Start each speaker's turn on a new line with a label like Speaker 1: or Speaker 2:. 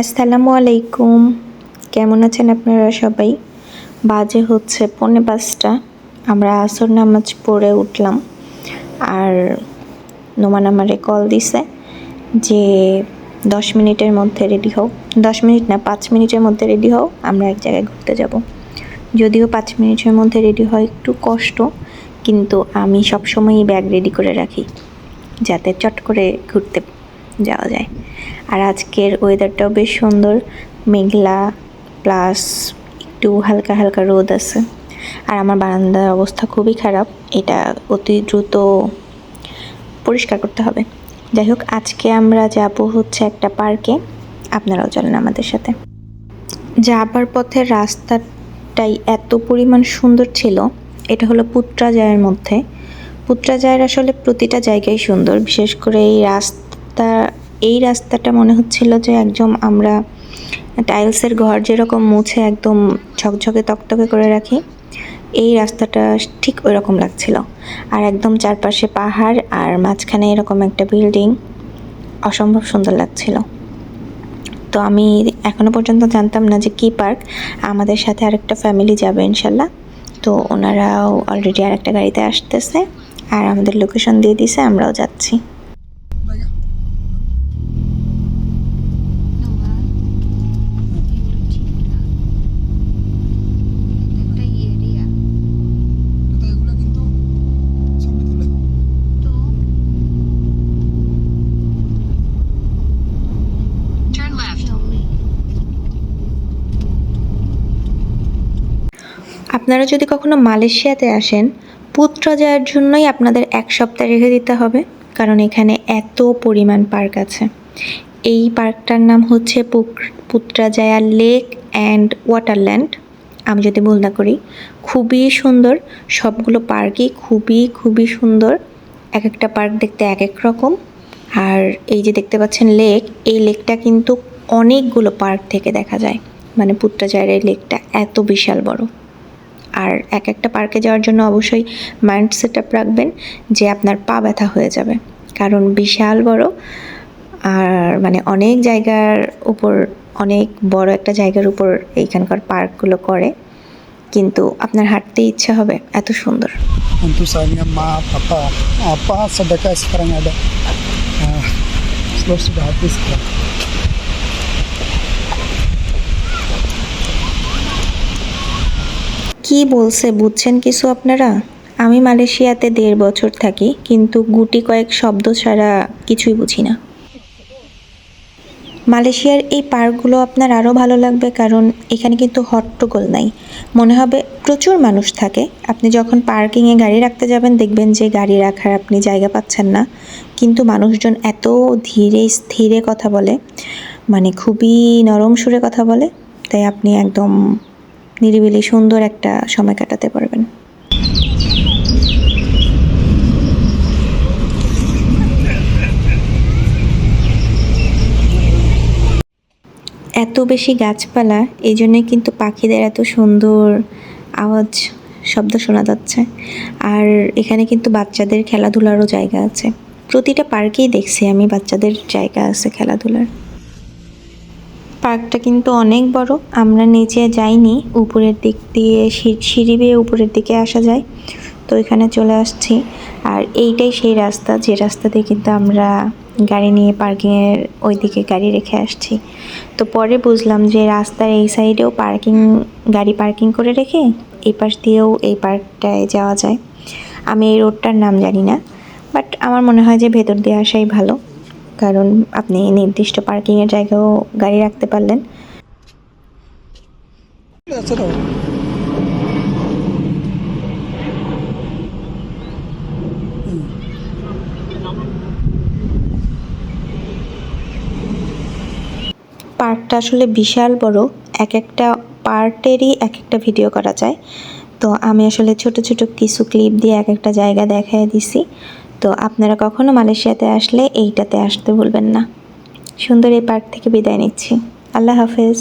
Speaker 1: আসসালামু আলাইকুম। কেমন আছেন আপনারা সবাই? বাজে হচ্ছে পৌনে পাঁচটা। আমরা আসর নামাজ পড়ে উঠলাম। আর নোমান আমারে কল দিছে যে দশ মিনিটের মধ্যে রেডি হও। দশ মিনিট না, পাঁচ মিনিটের মধ্যে রেডি হও, আমরা এক জায়গায় ঘুরতে যাব। যদিও পাঁচ মিনিটের মধ্যে রেডি হয় একটু কষ্ট, কিন্তু আমি সবসময়ই ব্যাগ রেডি করে রাখি, যাতে চট করে ঘুরতে যাওয়া যায়। আর আজকের ওয়েদারটাও বেশ সুন্দর। মেঘলা প্লাস একটু হালকা হালকা রোদ আছে। আর আমার বারান্দার অবস্থা খুবই খারাপ। এটা অতি দ্রুত পরিষ্কার করতে হবে। যাই হোক, আজকে আমরা যাব হচ্ছে একটা পার্কে আপনারাও চলেন আমাদের সাথে। যাবার পথে রাস্তাটাই এত পরিমাণ সুন্দর ছিল। এটা হলো পুত্রাজয়ের মধ্যে। পুত্রাজয়ের আসলে প্রতিটা জায়গায় সুন্দর। বিশেষ করে এই রাস্তা এই রাস্তাটা মনে হচ্ছিল যে একদম আমরা টাইলসের ঘর যেরকম মুছে একদম ঝকঝকে তকতকে করে রাখি, এই রাস্তাটা ঠিক ওই রকম লাগছিল। আর একদম চারপাশে পাহাড় আর মাঝখানে এরকম একটা বিল্ডিং, অসম্ভব সুন্দর লাগছিল। তো আমি এখনও পর্যন্ত জানতাম না যে কি পার্ক, আমাদের সাথে আরেকটা ফ্যামিলি যাবে ইনশাল্লাহ। তো ওনারাও অলরেডি আরেকটা গাড়িতে আসতেছে আর আমাদের লোকেশন দিয়ে দিছে, আমরাও যাচ্ছি। আপনারা যদি কখনো মালয়েশিয়াতে আসেন পুত্রজায়ের জন্যই আপনাদের এক সপ্তাহ রেখে দিতে হবে, কারণ এখানে এত পরিমাণ পার্ক আছে। এই পার্কটার নাম হচ্ছে পুত্রাজায়া লেক অ্যান্ড ওয়াটারল্যান্ড। আমি যদি ভুল না করি, খুবই সুন্দর, সবগুলো পার্কই খুবই খুবই সুন্দর। এক একটা পার্ক দেখতে এক এক রকম। আর এই যে দেখতে পাচ্ছেন লেক, এই লেকটা কিন্তু অনেকগুলো পার্ক থেকে দেখা যায়। মানে পুত্রাজায়ের এই লেকটা এত বিশাল বড়। আর এক একটা পার্কে যাওয়ার জন্য অবশ্যই মাইন্ড সেট আপ রাখবেন যে আপনার পা ব্যথা হয়ে যাবে। কারণ বিশাল বড় আর মানে অনেক জায়গার উপর, অনেক বড় একটা জায়গার উপর এইখানকার পার্কগুলো করে, কিন্তু আপনার হাঁটতে ইচ্ছা হবে, এত সুন্দর।
Speaker 2: apa sedekah sekarang
Speaker 1: কি বলছে, বুঝছেন কিছু আপনারা? আমি মালয়েশিয়াতে দেড় বছর থাকি, কিন্তু গুটি কয়েক শব্দ ছাড়া কিছুই বুঝি না। মালয়েশিয়ার এই পার্কগুলো আপনার আরও ভালো লাগবে, কারণ এখানে কিন্তু হট্টগোল নাই। মনে হবে প্রচুর মানুষ থাকে। আপনি যখন পার্কিংয়ে গাড়ি রাখতে যাবেন, দেখবেন যে গাড়ি রাখার আপনি জায়গা পাচ্ছেন না। কিন্তু মানুষজন এত ধীরে, স্থিরে কথা বলে মানে খুবই নরম সুরে কথা বলে, তাই আপনি একদম নিরিবিলি সুন্দর একটা সময় কাটাতে পারবেন। এত বেশি গাছপালা এই জন্যই কিন্তু পাখিদের এত সুন্দর আওয়াজ, শব্দ শোনা যাচ্ছে। আর এখানে কিন্তু বাচ্চাদের খেলাধুলারও জায়গা আছে। প্রতিটা পার্কেই দেখছি আমি বাচ্চাদের জায়গা আছে খেলাধুলার। পার্কটা কিন্তু অনেক বড়। আমরা নিচে যাইনি, উপরের দিক দিয়ে সিঁড়ি বেয়ে উপরের দিকে আসা যায়। তো এখানে চলে আসছি। আর এইটাই সেই রাস্তা, যে রাস্তা দিয়ে কিন্তু আমরা গাড়ি নিয়ে পার্কিংয়ের ওই দিকে গাড়ি রেখে আসছি। তো পরে বুঝলাম যে রাস্তার এই সাইডেও পার্কিং, গাড়ি পার্কিং করে রেখে এই পাশ দিয়েও এই পার্কটায় যাওয়া যায়। আমি এই রোডটার নাম জানি না, বাট আমার মনে হয় যে ভেতর দিয়ে আসাই ভালো। কারণ আপনি নির্দিষ্ট পার্কিংয়ের জায়গাও গাড়ি রাখতে পারলেন। পার্কটা আসলে বিশাল বড়, এক একটা পার্টেরই এক একটা ভিডিও করা যায়। তো আমি আসলে ছোট ছোট কিছু ক্লিপ দিয়ে এক একটা জায়গা দেখায় দিছি। তো আপনারা কখনো মালয়েশিয়াতে আসলে এইটাতে আসতে ভুলবেন না। সুন্দর এই পার্ক থেকে বিদায় নিচ্ছি। আল্লাহ হাফেজ।